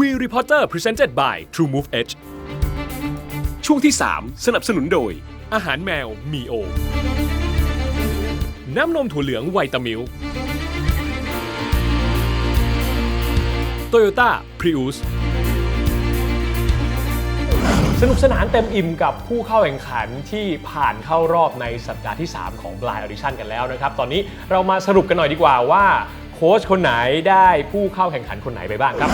Reporter Presented by TrueMove Edge ช่วงที่ 3 สนับสนุนโดย อาหารแมวมีโอ น้ำนมถั่วเหลืองไวตามิลโตโยต้าพรีอุสสนุกสนานเต็มอิ่มกับผู้เข้าแข่งขันที่ผ่านเข้ารอบในสัปดาห์ที่ 3 ของ Blind Audition กันแล้วนะครับ ตอนนี้เรามาสรุปกันหน่อยดีกว่าว่า โค้ชคนไหนได้ผู้เข้าแข่งขันคนไหนไปบ้างครับ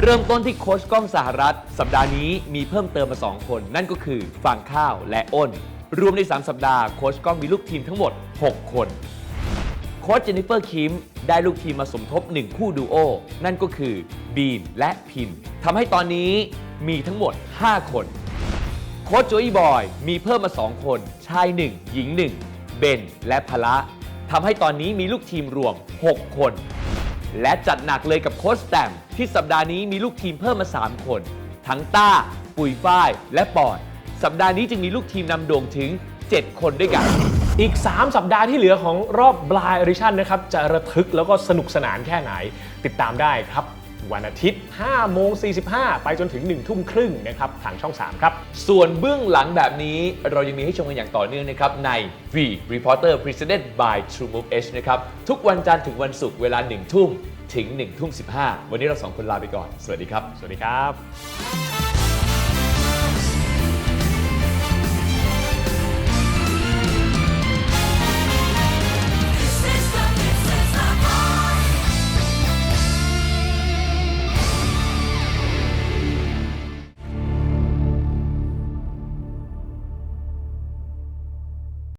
เริ่มต้นที่โค้ชก้องสหรัฐ สัปดาห์นี้มีเพิ่มเติมมา 2 คน นั่นก็คือฟางข้าวและอ้น รวมใน 3 สัปดาห์โค้ชก้องมีลูกทีมทั้งหมด 6 คน โค้ชเจนนิเฟอร์คิมได้ลูกทีมมาสมทบ 1 คู่ดูโอ นั่นก็คือบีนและพินทำให้ตอนนี้มีทั้งหมด 5 คน โค้ชโจอีบอยมีเพิ่มมา 2 คน ชาย 1 หญิง 1 เบนและพละทำให้ตอนนี้มีลูกทีมรวม 6 คน และจัดหนักเลยกับโค้ชแตมที่สัปดาห์นี้มีลูกทีมเพิ่มมา 3 คน ทั้งต้า ปุยฝ้าย และปอดสัปดาห์นี้จึงมีลูกทีมนำโด่งถึง 7 คนด้วยกัน อีก 3 สัปดาห์ที่เหลือของรอบ Blind Audition นะครับ จะระทึกแล้วก็สนุกสนานแค่ไหน ติดตามได้ครับ วันอาทิตย์ 5 โมง 45 ไปจนถึง 1 ทุ่มครึ่งนะครับ ทางช่อง 3 ครับ ส่วนเบื้องหลังแบบนี้เรายังมีให้ชมกันอย่างต่อเนื่องนะครับ ใน V Reporter Presented by TrueMove H นะครับ ทุกวันจันทร์ถึงวันศุกร์เวลา 1 ทุ่มถึง 1 ทุ่ม 15 วันนี้เราสองคนลาไปก่อน สวัสดีครับ สวัสดีครับ